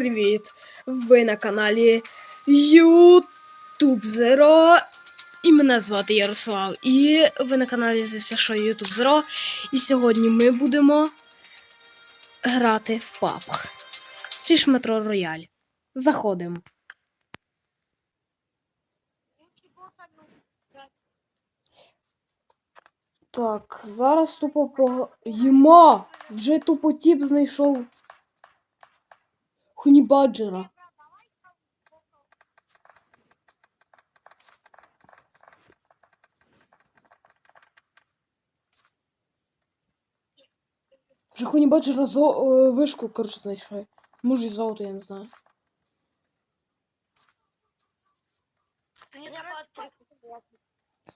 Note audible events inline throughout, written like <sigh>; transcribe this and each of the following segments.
привіт! Ви на каналі YouTube Zero. І мене звати Ярослав. І ви на каналі звісно, що YouTube Zero. І сьогодні ми будемо грати в PUBG. Чи ж Metro Royale. Заходимо. Так, зараз тупо по. Єма! Вже тупо тіп знайшов. Хунібаджера. Вже Хунібаджера зо... е, вишку, коротше, знайшов. Може і золото, я не знаю.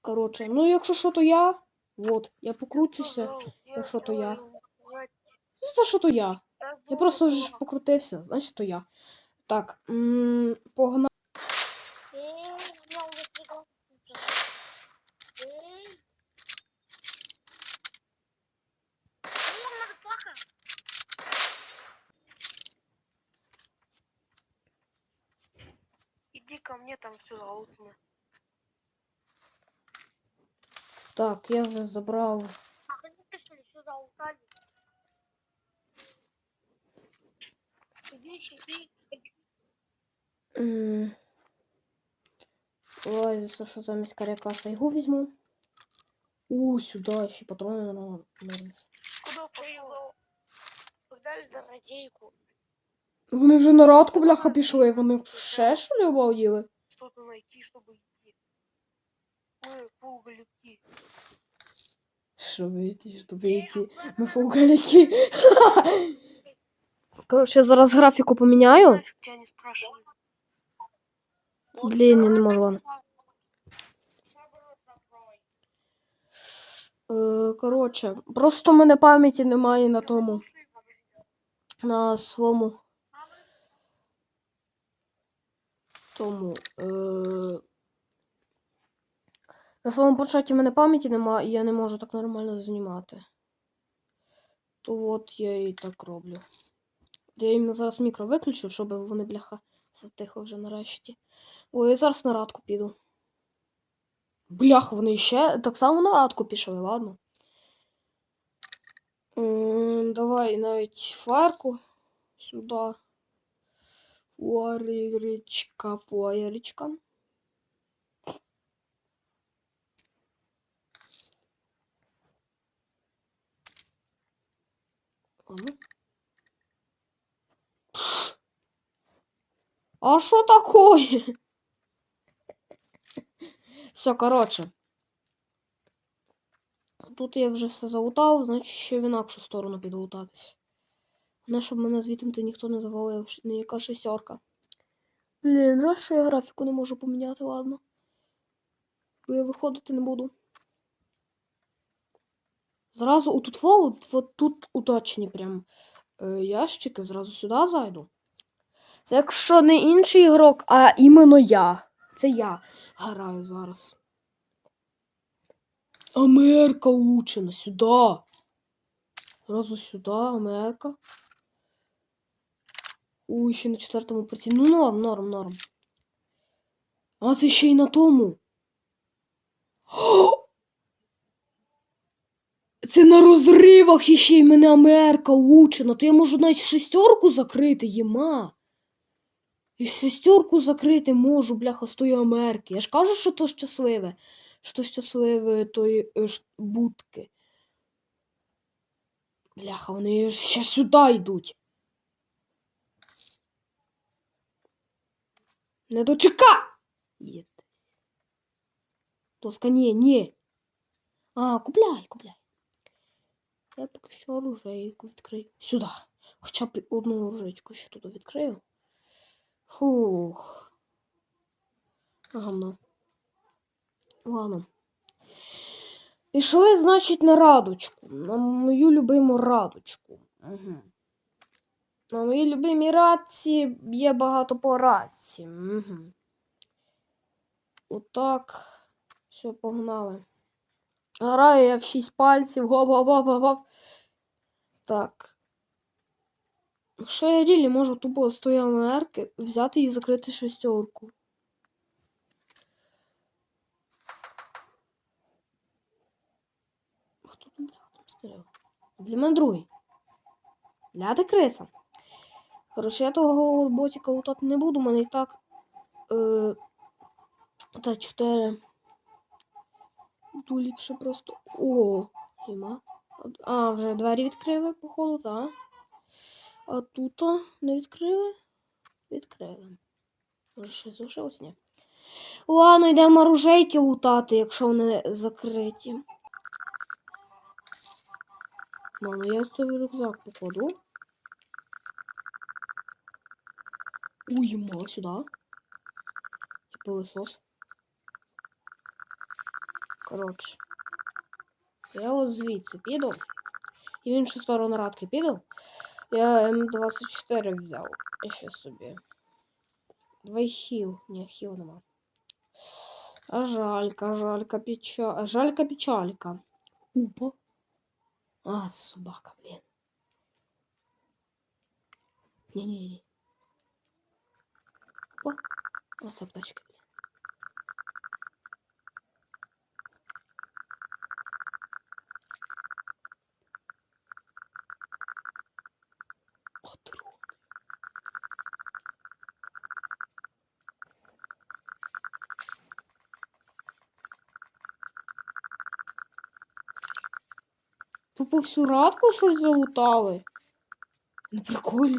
Коротше, ну якщо що, то я. Вот, я покручуся. якщо то я. Звісно, що то я. Я просто ж покрутився, значить то я. Так, погнали. Иди ко мне, там все заутно. Так, я вже забрав. А ли все заутали? Ой, за що замість каряка сайгу візьму. У, сюди ще патрони на нормс. Куда пошел? Когда на радейку Вони вже на радку, бляха, пішли. Вони ще що ли обалділи? что-то найти, чтобы идти. Мы полголюки. Що ви йти, щоб йти? Ми фугаляки. <laughs> Коротше, я зараз графіку поміняю. Блін, я не можу. ладно. Е, Коротше, просто в мене пам'яті немає на тому. На своєму. Тому. Е... На своєму початі в мене пам'яті немає, і я не можу так нормально знімати. То от я і так роблю. Я їм зараз мікро виключу, щоб вони, бляха, затихли вже нарешті. Ой, я зараз на радку піду. Бляха, вони ще так само на радку пішли, ладно. М, Давай навіть фарку сюди. Фуаричка, фуаричка. Ладно. А що такое? Все, коротше. Тут я вже все заутав, значить ще в інакшу сторону піду лутатись. Не, щоб мене звідти ніхто не завалив, не яка шестерка. Блін, жаль, що я графіку не можу поміняти, ладно. Бо я виходити не буду. Зразу у тут во, от, тут уточні прям е, ящики, зразу сюди зайду. Це якщо не інший ігрок, а іменно я. Це я граю зараз. Америка учена сюди. Зразу сюди, Америка. Ой, ще на четвертому приці. Ну, норм, норм, норм. А це ще й на тому. <gasps> Це на розривах іще й мене Америка учена. То я можу навіть шестерку закрити, єма. І шестерку закрити можу, бляха, з тої Америки. Я ж кажу, що то щасливе. Що щасливе тої е, будки. Бляха, вони ще сюди йдуть. Не дочека! Є. Тоска, ні, ні. А, купляй, купляй. Я поки що оружейку відкрию. Сюди. Хоча б одну оружейку ще тут відкрию. Фух. Гамно. Ладно. Пішли, значить, на радочку. На мою любиму радочку. Угу. На моїй любимій радці є багато по радці. Угу. Отак. Все, погнали. Граю я в 6 пальців. Гоп-гоп-гоп-гоп. Так. Якщо я рілі можу тупо з тої АМРки взяти і закрити шестерку. Хто тут, бля, там стріляв? Блін, мене другий. Бля, ти криса. Коротше, я того ботика лутати не буду, у мене і так. Е, та 4. Ту ліпше просто. О, нема. А, вже двері відкрили, походу, так. А тут не відкрили? Відкрили. Може, щось залишилось? Ні. Ладно, йдемо оружейки лутати, якщо вони закриті. Ладно, я собі рюкзак покладу. Ой, мало сюди. І пилосос. Коротше. Я ось звідси піду. І в іншу сторону радки піду. Я М24 взяв. Я ще собі. Два хіл. Ні, хіл нема. А жалька, жалька, печа... Жалька, печалька. Опа. А, собака, блін. Ні-ні-ні. Опа. Ось аптечка, Тупо всю радку щось залутали. На приколі.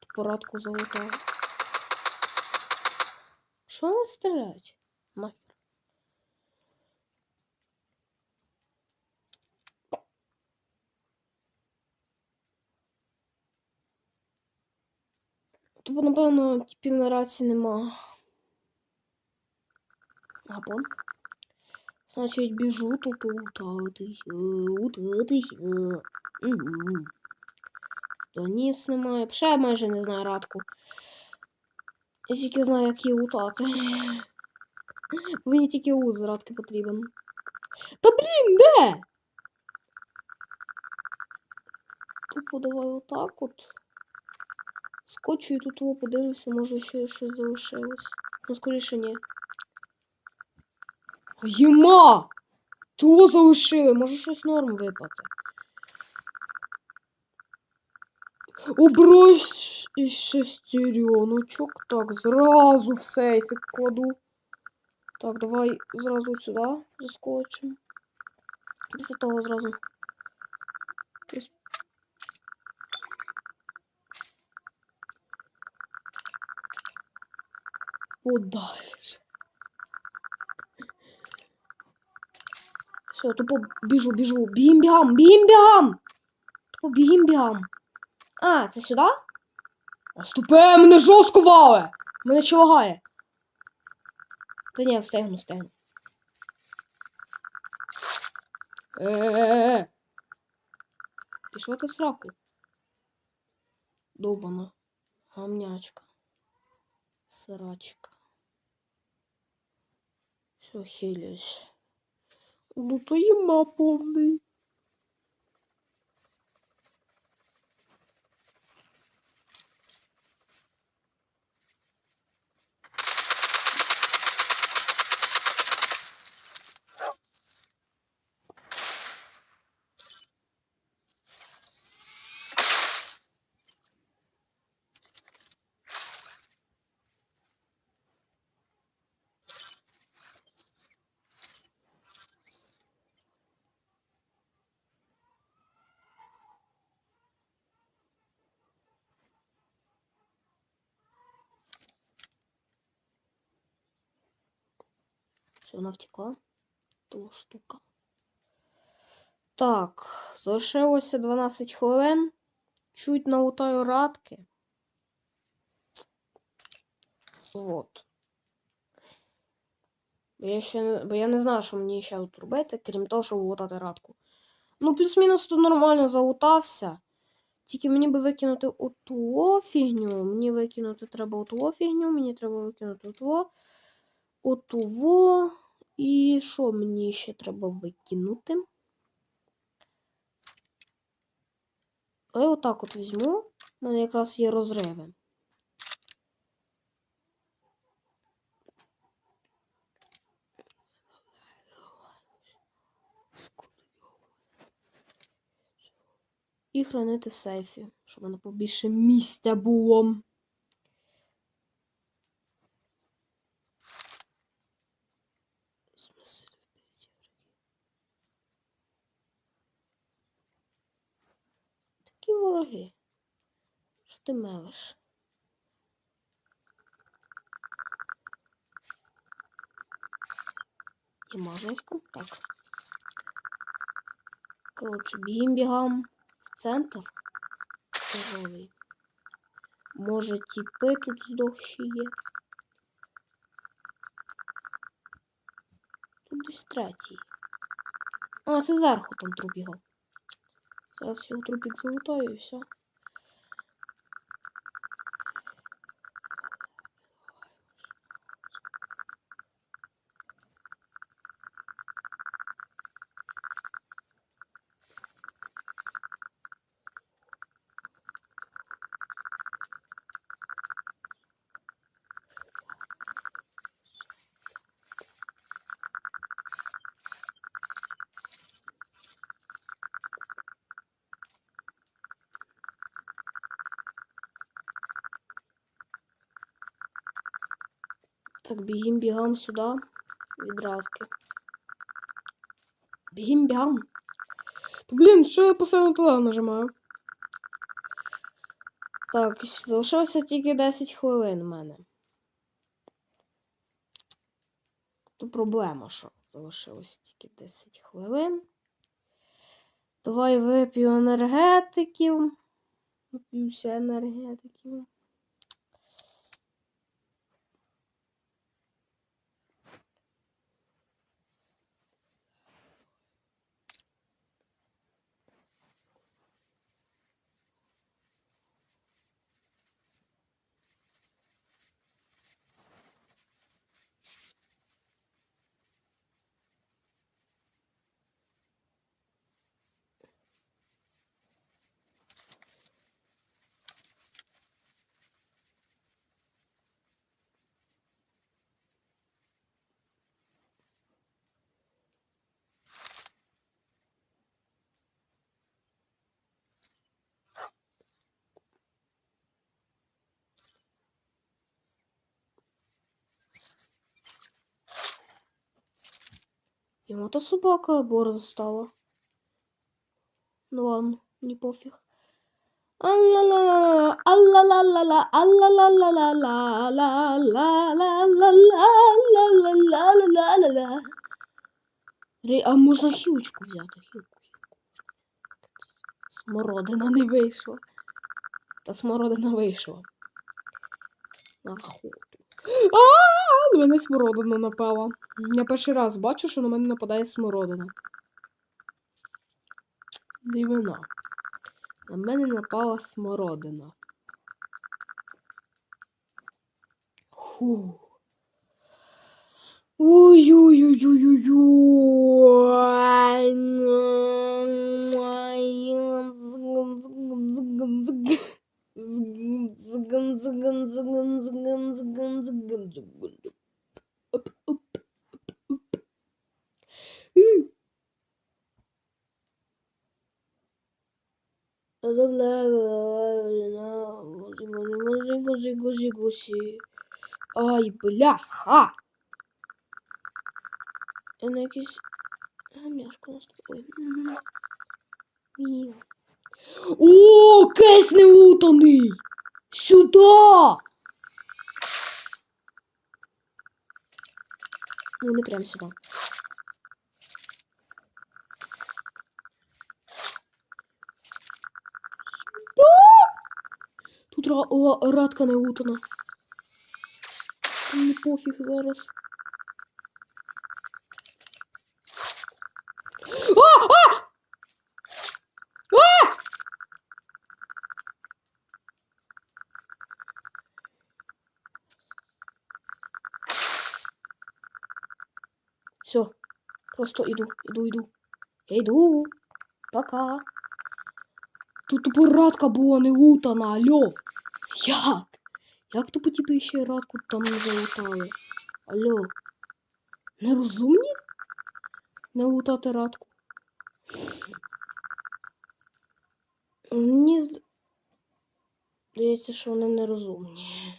Тупо радку залутали. Що вони стріляють? Нахер. Тупо, напевно, типів на раці нема. Габон. Значить, біжу тупо лутатись. е, Лутатись. е. Мгм. Доніс немає. Ще я майже не знаю радку. Я тільки знаю, як її лутати. Бо Мені тільки лут з радки потрібен. Та блін, де? Тупо давай отак от. Скочу і тут подивлюся, може ще щось залишилось. Ну, скоріше ні. Єма! Того залишили, може щось норм випати. Обрось із шестереночок. Так, зразу в сейфик кладу. Так, давай зразу сюди заскочимо. Після того зразу. Подальше. Все, тупо біжу, біжу. Бігім бігам, бігім бігам. Тупо бігім бігам. А, це сюди? Ступе, мене жорстко вале! Мене чи лагає? Та ні, встигну, встигну. Е-е-е. Пішла ти в сраку. Довбана. Гамнячка. Срачка. Все, хилясь. Ну то їма повний. Вона втекла. То штука. Так, залишилося 12 хвилин. Чуть налутаю радки. Вот. Я ще бо я не знаю, що мені ще тут робити, крім того, щоб лутати радку. Ну, плюс-мінус тут нормально залутався. Тільки мені би викинути оту фігню. Мені викинути треба оту фігню, мені треба викинути оту. Оту. І що мені ще треба викинути? Я отак от візьму. У мене якраз є розриви. І хранити сейфі, щоб в мене побільше місця було. Вороги. Що ти мелиш? І можливо, так. Коротше, бігім бігам в центр. Тяжелий. Може, тіпи тут здохші є. Тут десь третій. А, це зверху там труп його. Зараз я утру підзолотаю і все. Так, бігім бігам сюди від равки. Бігім бігам. Блін, що я постійно туди нажимаю? Так, залишилося тільки 10 хвилин у мене. То проблема, що залишилося тільки 10 хвилин. Давай вип'ю енергетиків. Нап'юся енергетиків. Ему то собака борза стала. Ну ладно, не пофиг. Алла-ла-ла, А можна хілочку взяти? Хілку, хілку. Смородина не вийшла. Та смородина вийшла. На охоту. А, на мене смородина напала. Я перший раз бачу, що на мене нападає смородина. Дивина. На мене напала смородина. Фу. zıgın zıgın zıgın zıgın zıgın zıgın zıgın öp öp öp Ай, бляха! Она якийсь... А, м'яшко наступає. Мій. О, кейс не утаний! Сюда! Ну, не прям сюда. Тут ра радка не утана. Мені пофіг зараз. А! А! А! Все. Просто иду, иду, иду. Я иду. Пока. Тут тупо радка була не лутана, алло. Як? Як тупо типу ще радку там не залутали? Алло. Нерозумні? Не лутати радку. Мені здається, що вони нерозумні.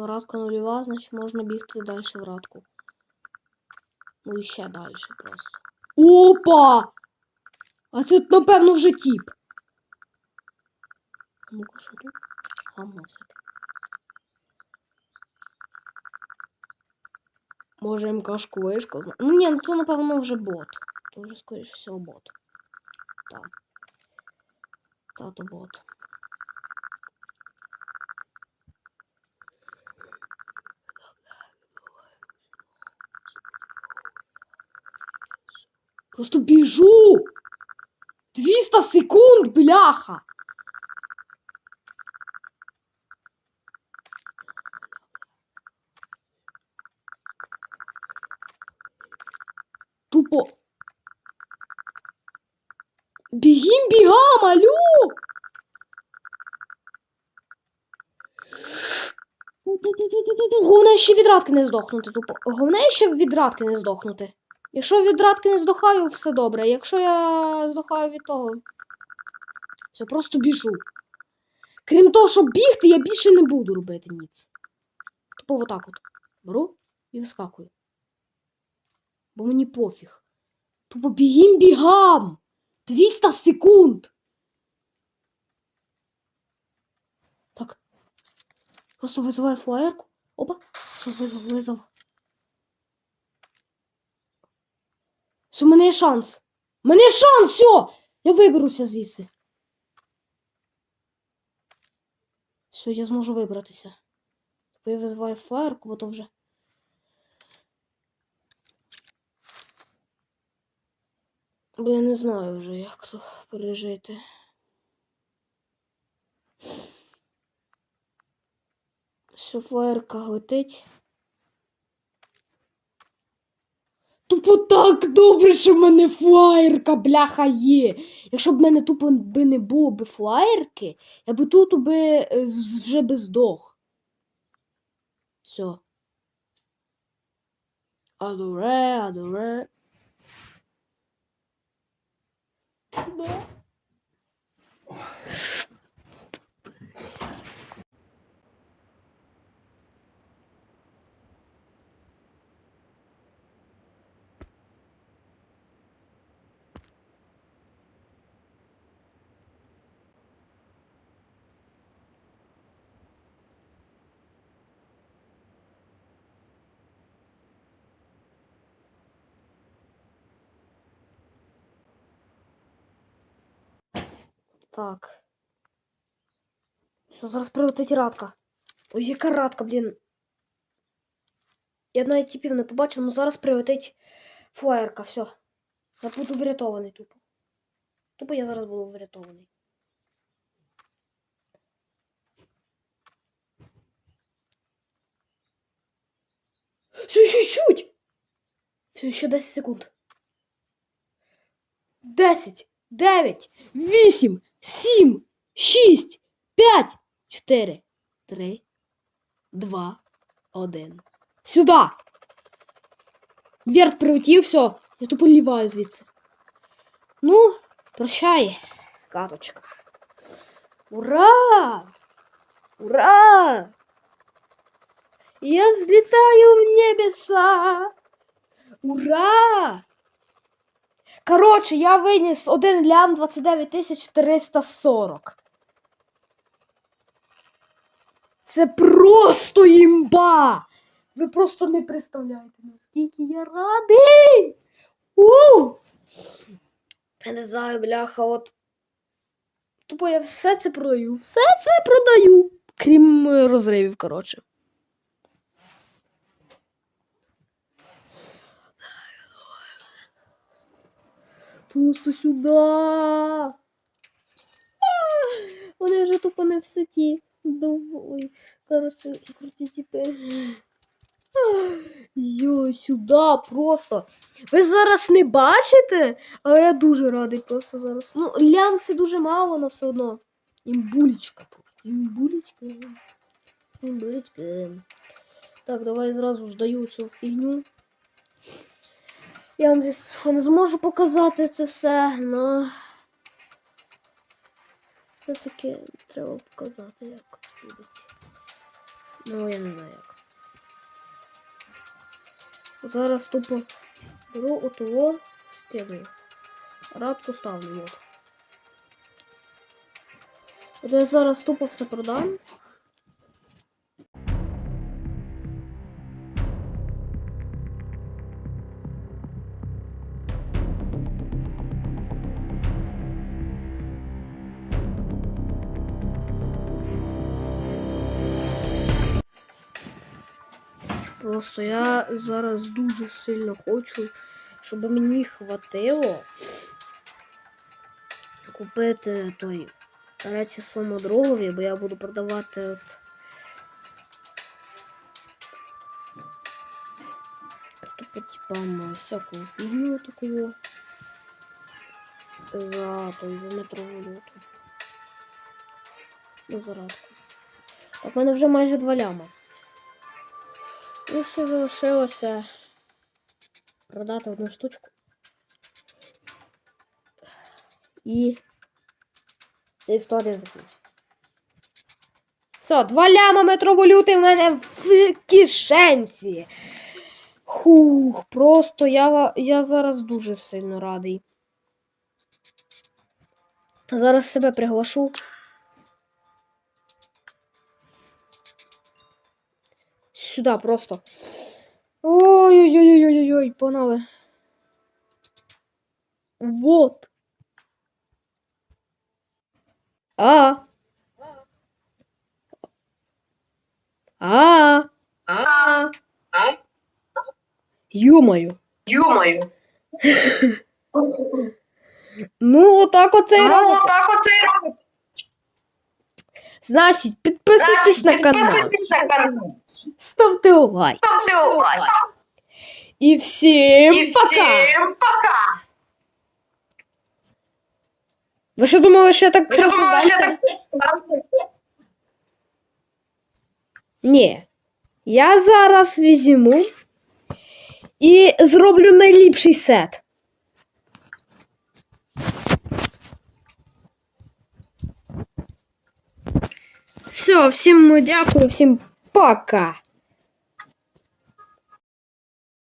Радка нульова, значить можна бігти далі в радку. Ну і ще далі просто. Опа! А це напевно вже тіп. Ну-ка, що тут? Гамно всяке. Може МКшку вишку зна... Ну ні, ну то напевно вже бот. То вже скоріше всього бот. Так. Та то бот. Просто біжу! 200 секунд, бляха! Тупо. Бігім бігам, алло! Головне ще від радки не здохнути, тупо. Головне ще від радки не здохнути. Якщо від радки не здохаю, все добре. Якщо я здохаю від того. Все, просто біжу. Крім того, щоб бігти, я більше не буду робити ніц. Тупо отак от. Беру і вискакую. Бо мені пофіг. Тупо бігім бігам! 200 секунд! Так. Просто визиваю флаєрку. Опа. Все, визвав, визвав. Все, у мене є шанс. У мене є шанс, все! Я виберуся звідси. Все, я зможу вибратися. Я визиваю фаєрку, бо то вже. Бо я не знаю вже, як то пережити. Все, фаєрка летить. Тупо так добре, що в мене флаєрка, бляха, є. Якщо б в мене тупо би не було би флаєрки, я би тут би е, вже би здох. Все. Адоре, адоре. Да. Так. Що зараз прилетить радка. Ой, яка радка, блін. Я навіть типів не побачив, але зараз прилетить флаєрка, все. Я буду врятований тупо. Тупо я зараз буду врятований. Все чуть-чуть! Все, ще 10 секунд. 10, 9, 8, 7, 6, 5, 4, 3, 2, 1. Сюда! Верт прилетів, все. Я тупо ліваю звідси. Ну, прощай, каточка. Ура! Ура! Я взлетаю в небеса. Ура! Коротше, я виніс 1 лям 29 340. Це просто імба! Ви просто не представляєте, наскільки я радий! У! Я не знаю, бляха, от. Тупо я все це продаю. Все це продаю. Крім розривів, коротше. Просто сюди. А, Вони вже тупо не в сеті. Дов- Ой, коротше, круті типи. Йой, сюди просто. Ви зараз не бачите? Але я дуже радий просто зараз. Ну, це дуже мало, але все одно. Імбулечка. Імбулечка. Імбулечка. Так, давай зразу здаю цю фігню. Я вам здесь що не зможу показати це все, но все-таки треба показати, як буде. Ну, я не знаю як. Зараз тупо беру отого, скидаю. Радку ставлю. От я зараз тупо все продам. Просто я зараз дуже сильно хочу, щоб мені хватило купити той речі своєму другові, бо я буду продавати от. Тупо типа всяку фігню таку за той за метрову люту. Ну, зарадку. Так, в мене вже майже два ляма. Ну, ще залишилося продати одну штучку. І ця історія закінчиться. Все, два ляма метроволюти в мене в кишенці. Хух, просто я, я зараз дуже сильно радий. Зараз себе приглашу. Сюда просто. Ой-ой-ой-ой-ой, погнали. Вот. А. А. А, Ё-моё. ё-моё. <laughs> Ну, отак оце і Ну, робиться. так оце і робить. Значить, підписуйтесь на канал, Підписуйтесь на канал. ставте лайк. Ставте лайк. І всім І пока! всім пока. Ви що думали, що я так просто так Ні. Я зараз візьму і зроблю найліпший сет. Все, всім дякую, всім пока.